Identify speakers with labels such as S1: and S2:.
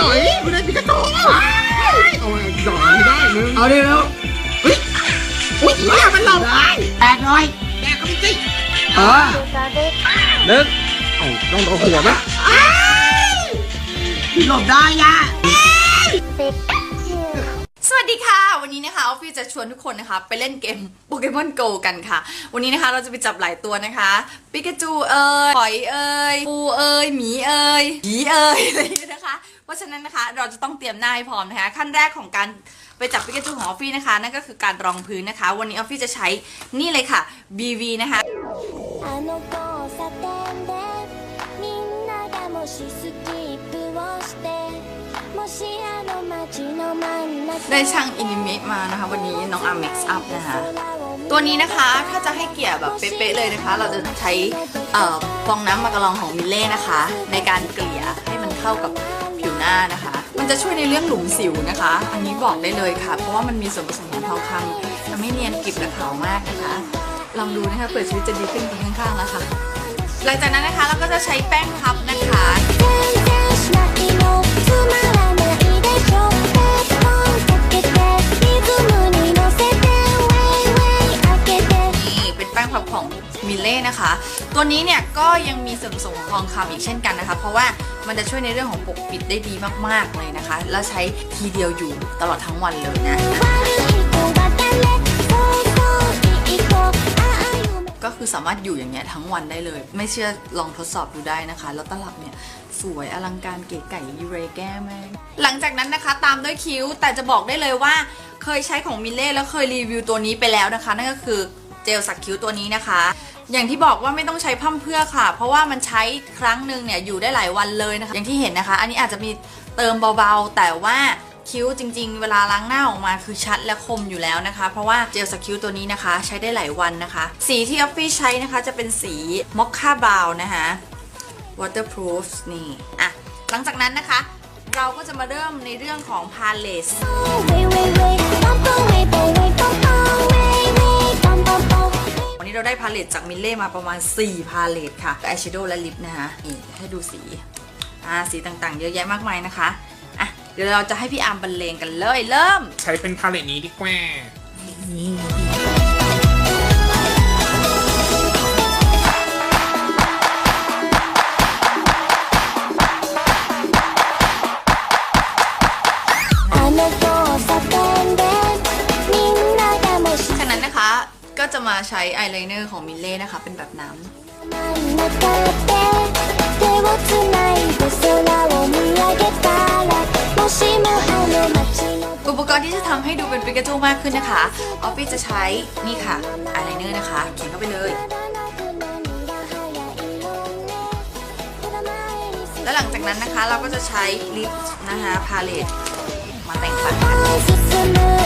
S1: จ่อยไม่ได้ปิกาจูเอาไว้จ่อยไม่ได้มึง
S2: เอาดิแล้ว
S1: เฮ้ยอุ้ยเหี้ยมันหลบได้
S2: แปดร้อย
S1: แกก็ไม่จริง
S2: เออนึก
S1: เอ้าต้องเอาหัวมั้ย
S2: หลบได้ยะ
S3: สวัสดีค่ะ วันนี้นะคะออฟฟี่จะชวนทุกคนนะคะ ไปเล่นเกมโปเกมอนโกกันค่ะ วันนี้นะคะเราจะไปจับหลายตัวนะคะปิกาจูเอ่ยหอยเอ่ยปูเอ่ยหมีเอ่ยผีเอ่ยอะไร ราะฉะนั้นนะคะเราจะต้องเตรียมหน้าให้พร้อมนะคะ ขั้นแรกของการไปจับปิกาจูของออฟฟี่นะคะนั่นก็คือการรองพื้นนะคะ วันนี้ออฟฟี่จะใช้นี่เลยค่ะ BV นะคะได้ช่างอินิเมะมานะคะ วันนี้น้องอาร์เม็กซ์อัพนะคะตัวนี้นะคะถ้าจะให้เกี่ยแบบเป๊ะๆเลยนะคะ เราจะใช้ฟองน้ำมะกรองของมิเล่นะคะ ในการเกลี่ยให้มันเข้ากับ หน้านะคะ มันจะช่วยในเรื่องหลุมสิวนะคะ อันนี้บอกได้เลยค่ะ เพราะว่ามันมีส่วนผสมของทองคำทำให้เนียนกริบและขาวมากนะคะ ลองดูนะคะเปิดชีวิตจะดีขึ้นคนข้างๆแล้วค่ะ หลังจากนั้นนะคะเราก็จะใช้แป้งพับนะคะ ล่นะคะ ตัวนี้เนี่ยก็ยังมีส่วนผสมของทองคำอีกเช่นกันนะคะ เพราะว่ามันจะช่วยในเรื่องของปกปิดได้ดีมากๆเลยนะคะ และใช้ทีเดียวอยู่ตลอดทั้งวันเลยนะก็คือสามารถอยู่อย่างเงี้ยทั้งวันได้เลย ไม่เชื่อลองทดสอบดูได้นะคะ แล้วตลับเนี่ยสวยอลังการเก๋ไก่ยูเรแก้แม่หลังจากนั้นนะคะตามด้วยคิ้วแต่จะบอกได้เลยว่าเคยใช้ของมิเล่แล้วเคยรีวิวตัวนี้ไปแล้วนะคะ นั่นก็คือ เจลสักคิ้วตัวนี้นะคะ อย่างที่บอกว่าไม่ต้องใช้พั่มเพื่อค่ะ เพราะว่ามันใช้ครั้งหนึ่งเนี่ยอยู่ได้หลายวันเลยนะคะ อย่างที่เห็นนะคะ อันนี้อาจจะมีเติมเบาๆ แต่ว่าคิ้วจริง ๆ เวลาล้างหน้าออกมาคือชัดและคมอยู่แล้วนะคะ เพราะว่าเจลสักคิ้วตัวนี้นะคะ ใช้ได้หลายวันนะคะ สีที่ออฟฟี่ใช้นะคะจะเป็นสีมอคค่าบราวนนะคะ waterproof นี่อะหลังจากนั้นนะคะ เราก็จะมาเริ่มในเรื่องของ
S4: พา
S3: เลส เราได้พาเลตจากมิลเล่มาประมาณ 4 พาเลตค่ะอายแชโดว์และลิปนะคะนี่ให้ดูสีอ่าสีต่างๆ เยอะแยะมากมายนะคะอะเดี๋ยวเราจะให้พี่อาร์มบรรเลงกันเลยเริ่ม
S1: ใช้เป็นพาเลตนี้ดีกว่า
S3: ก็จะมาใช้อายไลเนอร์ของมิเล่นะคะ เป็นแบบน้ำอุปกรณ์ที่จะทำให้ดูเป็นปิกาจูมากขึ้นนะคะ ออฟฟี่จะใช้นี่ค่ะอายไลเนอร์นะคะ เขียนเข้าไปเลยแล้วหลังจากนั้นนะคะเราก็จะใช้ลิปนะคะพาเลตมาแต่งปากกัน